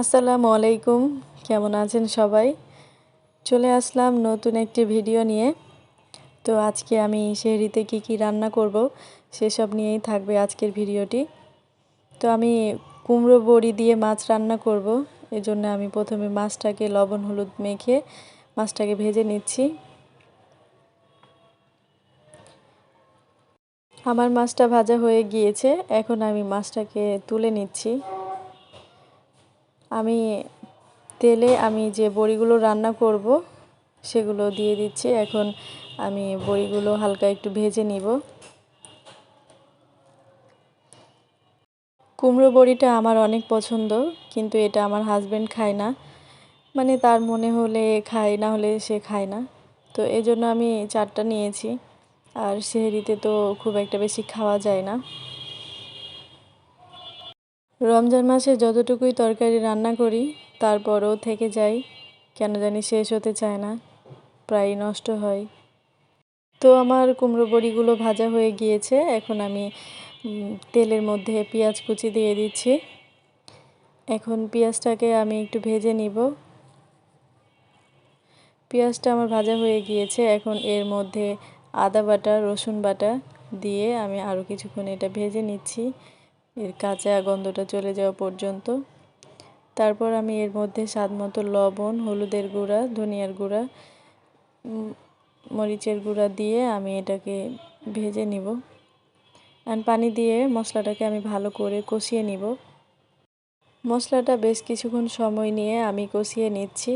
আসসালামু আলাইকুম। কেমন আছেন সবাই? চলে আসলাম নতুন একটি ভিডিও নিয়ে। তো আজকে আমি শেহরিতে কি কি রান্না করব সেসব নিয়েই থাকবে আজকের ভিডিওটি। তো আমি কুমড়ো বড়ি দিয়ে মাছ রান্না করব। এজন্য আমি প্রথমে মাছটাকে লবণ হলুদ মেখে মাছটাকে ভেজে নিচ্ছি। আমার মাছটা ভাজা হয়ে গিয়েছে। এখন আমি মাছটাকে তুলে নিচ্ছি। আমি তেলে আমি যে বড়িগুলো রান্না করব, সেগুলো দিয়ে দিচ্ছি। এখন আমি বড়িগুলো হালকা একটু ভেজে নিব। কুমড়ো বড়িটা আমার অনেক পছন্দ, কিন্তু এটা আমার হাজব্যান্ড খায় না। মানে তার মনে হলে খায়, না হলে সে খায় না। তো এই জন্য আমি চারটা নিয়েছি। আর সেহেরিতে তো খুব একটা বেশি খাওয়া যায় না। রমজান মাসে যতটুকুই তরকারি রান্না করি তারপরও থেকে যাই, কেন জানি শেষ হতে চায় না প্রায় নষ্ট হয়। তো আমার কুমড়ো বড়িগুলো ভাজা হয়ে গিয়েছে, এখন আমি তেলের মধ্যে পেঁয়াজ কুচি দিয়ে দিচ্ছি। এখন পেঁয়াজটাকে আমি একটু ভেজে নিব। পেঁয়াজটা আমার ভাজা হয়ে গিয়েছে, এখন এর মধ্যে আদা বাটা, রসুন বাটা দিয়ে আমি আরও কিছুক্ষণ এটা ভেজে নিচ্ছি। এর কাঁচা গন্ধটা চলে যাওয়া পর্যন্ত। তারপর আমি এর মধ্যে স্বাদ মতো লবণ, হলুদের গুঁড়া, ধনিয়ার গুঁড়া মরিচের গুঁড়া দিয়ে আমি এটাকে ভেজে নিব। অ্যান্ড পানি দিয়ে মশলাটাকে আমি ভালো করে কষিয়ে নিব। মশলাটা বেশ কিছুক্ষণ সময় নিয়ে আমি কষিয়ে নিচ্ছি।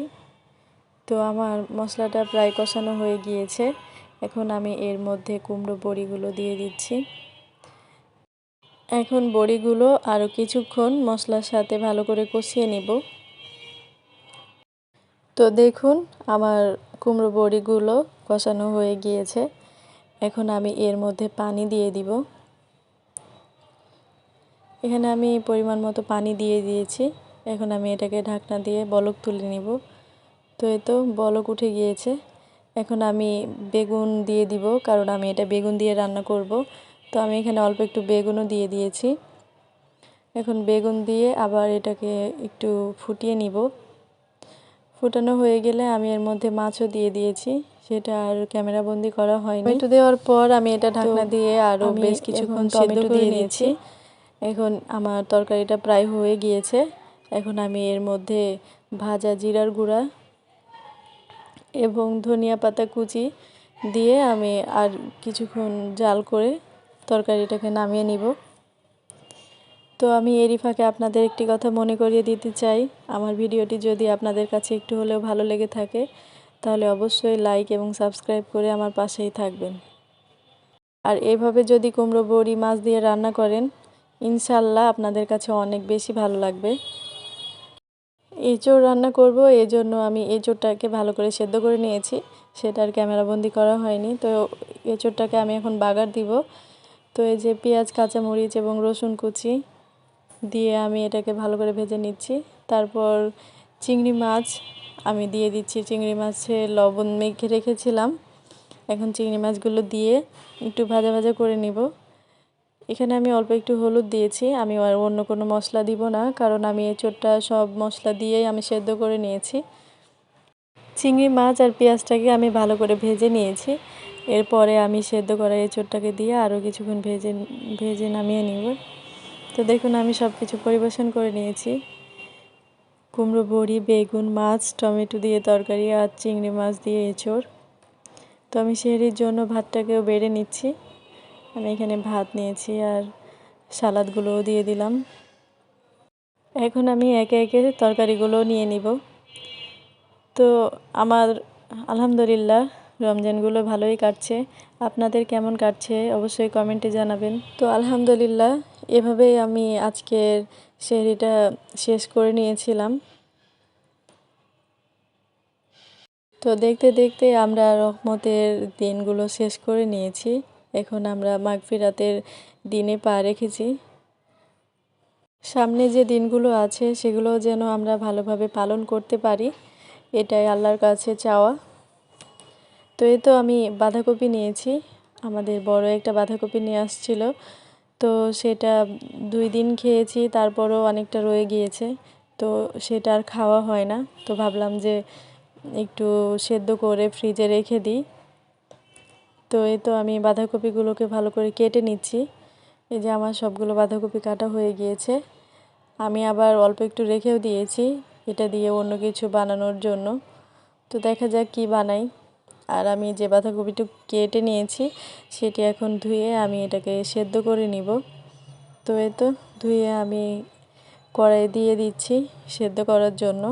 তো আমার মশলাটা প্রায় কষানো হয়ে গিয়েছে। এখন আমি এর মধ্যে কুমড়ো বড়িগুলো দিয়ে দিচ্ছি। এখন বড়িগুলো আরও কিছুক্ষণ মশলার সাথে ভালো করে কষিয়ে নিব। তো দেখুন, আমার কুমড়ো বড়িগুলো কষানো হয়ে গিয়েছে। এখন আমি এর মধ্যে পানি দিয়ে দিব। এখানে আমি পরিমাণ মতো পানি দিয়ে দিয়েছি। এখন আমি এটাকে ঢাকনা দিয়ে বলক তুলে নিব। তো এ তো বলক উঠে গিয়েছে। এখন আমি বেগুন দিয়ে দিব, কারণ আমি এটা বেগুন দিয়ে রান্না করব। তো আমি এখানে অল্প একটু বেগুনও দিয়ে দিয়েছি। এখন বেগুন দিয়ে আবার এটাকে একটু ফুটিয়ে নিব। ফুটানো হয়ে গেলে আমি এর মধ্যে মাছও দিয়ে দিয়েছি। সেটা আর ক্যামেরা বন্দি করা হয়নি। টমেটো দেওয়ার পর আমি এটা ঢাকনা দিয়ে আরও বেশ কিছুক্ষণ টমেটো দিয়ে দিয়েছি। এখন আমার তরকারিটা প্রায় হয়ে গিয়েছে। এখন আমি এর মধ্যে ভাজা জিরার গুঁড়া এবং ধনিয়া পাতা কুচি দিয়ে আমি আর কিছুক্ষণ জাল করে তরকারিটাকে নামিয়ে নিব। তো আমি এরই ফাঁকে আপনাদের একটি কথা মনে করিয়ে দিতে চাই। আমার ভিডিওটি যদি আপনাদের কাছে একটু হলেও ভালো লেগে থাকে, তাহলে অবশ্যই লাইক এবং সাবস্ক্রাইব করে আমার পাশেই থাকবেন। আর এভাবে যদি কুমড়ো বড়ি মাছ দিয়ে রান্না করেন, ইনশাল্লাহ আপনাদের কাছে অনেক বেশি ভালো লাগবে। এঁচোড় রান্না করব এই জন্য আমি এঁচোড়টাকে ভালো করে সেদ্ধ করে নিয়েছি। সেটা আর ক্যামেরাবন্দি করা হয়নি, তো এঁচোড়টাকে আমি এখন বাগার দিব। তো এই যে পেঁয়াজ, কাঁচামরিচ এবং রসুন কুচি দিয়ে আমি এটাকে ভালো করে ভেজে নিচ্ছি। তারপর চিংড়ি মাছ, আমি দিয়ে দিচ্ছি চিংড়ি মাছে লবণ মেখে রেখেছিলাম। এখন চিংড়ি মাছগুলো দিয়ে একটু ভাজা ভাজা করে নিব। এখানে আমি অল্প একটু হলুদ দিয়েছি, আমি আর অন্য কোনো মশলা দিব না, কারণ আমি এঁচোড়টা সব মশলা দিয়েই আমি সেদ্ধ করে নিয়েছি। চিংড়ি মাছ আর পেঁয়াজটাকে আমি ভালো করে ভেজে নিয়েছি। এরপরে আমি সেদ্ধ করা এঁচোড়টাকে দিয়ে আরও কিছুক্ষণ ভেজে ভেজে নামিয়ে নিব। তো দেখুন, আমি সব কিছু পরিবেশন করে নিয়েছি। কুমড়ো, বড়ি, বেগুন, মাছ, টমেটো দিয়ে তরকারি আর চিংড়ি মাছ দিয়ে এঁচোড়। তো আমি শেহরির জন্য ভাতটাকেও বেড়ে নিচ্ছি। আমি এখানে ভাত নিয়েছি আর সালাদগুলোও দিয়ে দিলাম। এখন আমি একে একে তরকারিগুলো নিয়ে নিব। তো আমার আলহামদুলিল্লাহ রমজানগুলো ভালোই কাটছে। আপনাদের কেমন কাটছে? অবশ্যই কমেন্টে জানাবেন। তো আলহামদুলিল্লাহ, এভাবেই আমি আজকের শেহরিটা শেষ করে নিয়েছিলাম। তো দেখতে দেখতে আমরা রহমতের দিনগুলো শেষ করে নিয়েছি। এখন আমরা মাগফিরাতের দিনে পা রেখেছি। সামনে যে দিনগুলো আছে, সেগুলো যেন আমরা ভালোভাবে পালন করতে পারি, এটাই আল্লাহর কাছে চাওয়া। তো এই তো আমি বাঁধাকপি নিয়েছি। আমাদের বড় একটা বাঁধাকপি নিয়ে আসছিল। তো সেটা দুই দিন খেয়েছি, তারপরও অনেকটা রয়ে গিয়েছে। তো সেটা আর খাওয়া হয় না। তো ভাবলাম যে একটু সেদ্ধ করে ফ্রিজে রেখে দিই। তো এই তো আমি বাঁধাকপিগুলোকে ভালো করে কেটে নিচ্ছি। এই যে আমার সবগুলো বাঁধাকপি কাটা হয়ে গিয়েছে। আমি আবার অল্প একটু রেখেও দিয়েছি। এটা দিয়ে অন্য কিছু বানানোর জন্য। তো দেখা যাক কি বানাই। আর আমি যে বাঁধাকপিটা কেটে নিয়েছি, সেটি এখন ধুয়ে আমি এটাকে সেদ্ধ করে নিব। তো এ তো, ধুয়ে আমি কড়াই দিয়ে দিচ্ছি সেদ্ধ করার জন্য।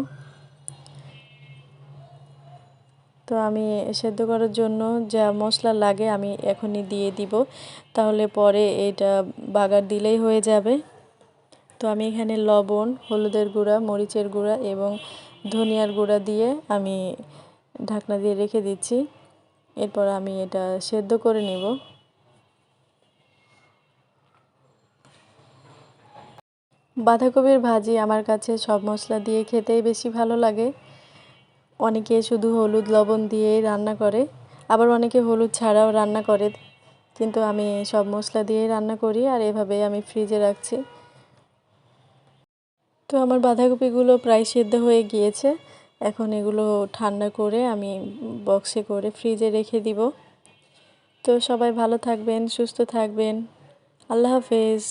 তো আমি সেদ্ধ করার জন্য যা মশলা লাগে আমি এখনই দিয়ে দিব, তাহলে পরে এটা বাগার দিলেই হয়ে যাবে। তো আমি এখানে লবণ, হলুদের গুঁড়া, মরিচের গুঁড়া এবং ধনিয়ার গুঁড়া দিয়ে আমি ঢাকনা দিয়ে রেখে দিচ্ছি। এরপর আমি এটা সেদ্ধ করে নেব। বাঁধাকপির ভাজি আমার কাছে সব মশলা দিয়ে খেতেই বেশি ভালো লাগে। অনেকে শুধু হলুদ লবণ দিয়েই রান্না করে, আবার অনেকে হলুদ ছাড়াও রান্না করে। কিন্তু আমি সব মশলা দিয়েই রান্না করি আর এভাবেই আমি ফ্রিজে রাখছি। তো আমার বাঁধাকপিগুলো প্রায় সেদ্ধ হয়ে গিয়েছে। এখন এগুলো ঠান্ডা করে আমি বক্সে করে ফ্রিজে রেখে দিব। তো সবাই ভালো থাকবেন, সুস্থ থাকবেন। আল্লাহ হাফেজ।